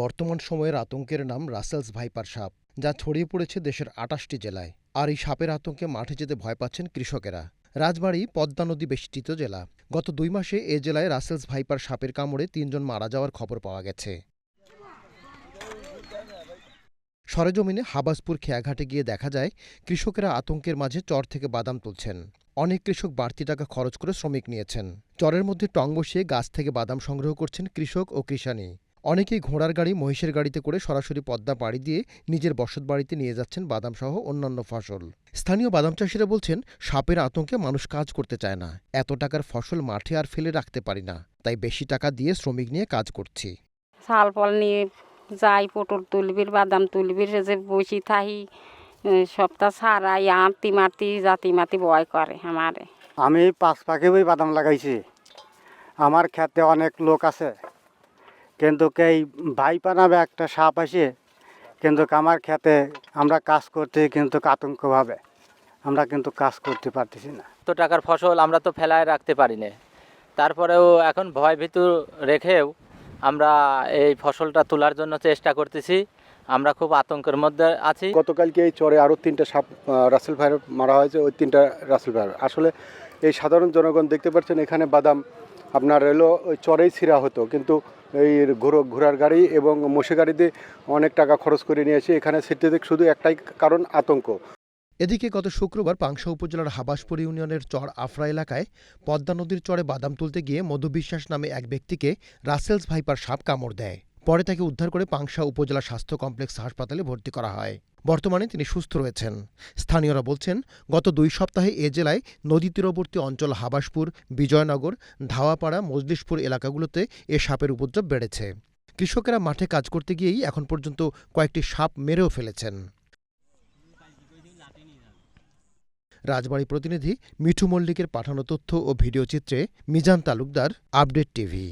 বর্তমান সময়ের আতঙ্কের নাম রাসেলস ভাইপার সাপ, যা ছড়িয়ে পড়েছে দেশের আটাশটি জেলায়। আর এই সাপের আতঙ্কে মাঠে যেতে ভয় পাচ্ছেন কৃষকেরা। রাজবাড়ী, পদ্মা নদী বেষ্টিত জেলা। গত দুই মাসে এ জেলায় রাসেলস ভাইপার সাপের কামড়ে তিনজন মারা যাওয়ার খবর পাওয়া গেছে। সরেজমিনে হাবাসপুর খেয়াঘাটে গিয়ে দেখা যায়, কৃষকেরা আতঙ্কের মাঝে চর থেকে বাদাম তুলছেন। অনেক কৃষক বাড়তি টাকা খরচ করে শ্রমিক নিয়েছেন। চরের মধ্যে টং বসিয়ে গাছ থেকে বাদাম সংগ্রহ করছেন কৃষক ও কৃষানি। অনেকেই ঘোড়ার গাড়ি মহিষের গাড়িতে করে সরাসরি পদ্মা পাড়ি দিয়ে নিজের বসত বাড়িতে নিয়ে যাচ্ছেন বাদামসহ অন্যান্য ফসল। স্থানীয় বাদাম চাষিরা বলছেন সাপের আতঙ্কে মানুষ কাজ করতে চায় না। এত টাকার ফসল মাঠে আর ফেলে রাখতে পারি না। তাই বেশি টাকা দিয়ে শ্রমিক নিয়ে কাজ করছি। শাল ফল নিয়ে যাই পটল তুলবির বাদাম তুলবির যে বসি থাহি সপ্তাহ সারাই আঁতি মাতি জাতি মাতি বয় করে আমারে। আমি পাঁচ পাখি বই বাদাম লাগাইছি। আমার ক্ষেতে অনেক লোক আছে। কিন্তু এই ভাইপা নামে একটা সাপ আসে, কিন্তু আমার খেতে আমরা কাজ করতে কিন্তু আতঙ্কভাবে আমরা কিন্তু কাজ করতে পারতেছি না। তো টাকার ফসল আমরা তো ফেলায় রাখতে পারি না। তারপরেও এখন ভয় ভীতু রেখেও আমরা এই ফসলটা তোলার জন্য চেষ্টা করতেছি। আমরা খুব আতঙ্কের মধ্যে আছি। গতকালকে এই চরে আরও তিনটা সাপ রাসেল ভাইয়ের মারা হয়েছে ওই তিনটা রাসেল ভাইয়ের। আসলে এই সাধারণ জনগণ দেখতে পাচ্ছেন এখানে বাদাম আপনার এলো ওই চরেই ছিঁড়া হতো। কিন্তু এই ঘোড়ো ঘোড়ার গাড়ি এবং মোষে গাড়িতে অনেক টাকা খরচ করে নিয়েছে এখানে ছিটতে শুধু একটাই কারণ আতঙ্ক। এদিকে গত শুক্রবার পাংশা উপজেলার হাবাসপুর ইউনিয়নের চর আফরা এলাকায় পদ্মা নদীর চরে বাদাম তুলতে গিয়ে মধু বিশ্বাস নামে এক ব্যক্তিকে রাসেলস ভাইপার সাপ কামড় দেয়। পরে তাকে উদ্ধার করে পাংশা উপজেলা স্বাস্থ্য কমপ্লেক্স হাসপাতালে ভর্তি করা হয়। বর্তমানে তিনি সুস্থ রয়েছেন। স্থানীয়রা বলছেন, গত দুই সপ্তাহে এ জেলায় নদী তীরবর্তী অঞ্চল হাবাসপুর, বিজয়নগর, ধাওয়াপাড়া, মজলিশপুর এলাকাগুলোতে এ সাপের উপদ্রব বেড়েছে। কৃষকেরা মাঠে কাজ করতে গিয়েই এখন পর্যন্ত কয়েকটি সাপ মেরেও ফেলেছেন। রাজবাড়ী প্রতিনিধি মিঠু মল্লিকের পাঠানো তথ্য ও ভিডিওচিত্রে মিজান তালুকদার, আপডেট টিভি।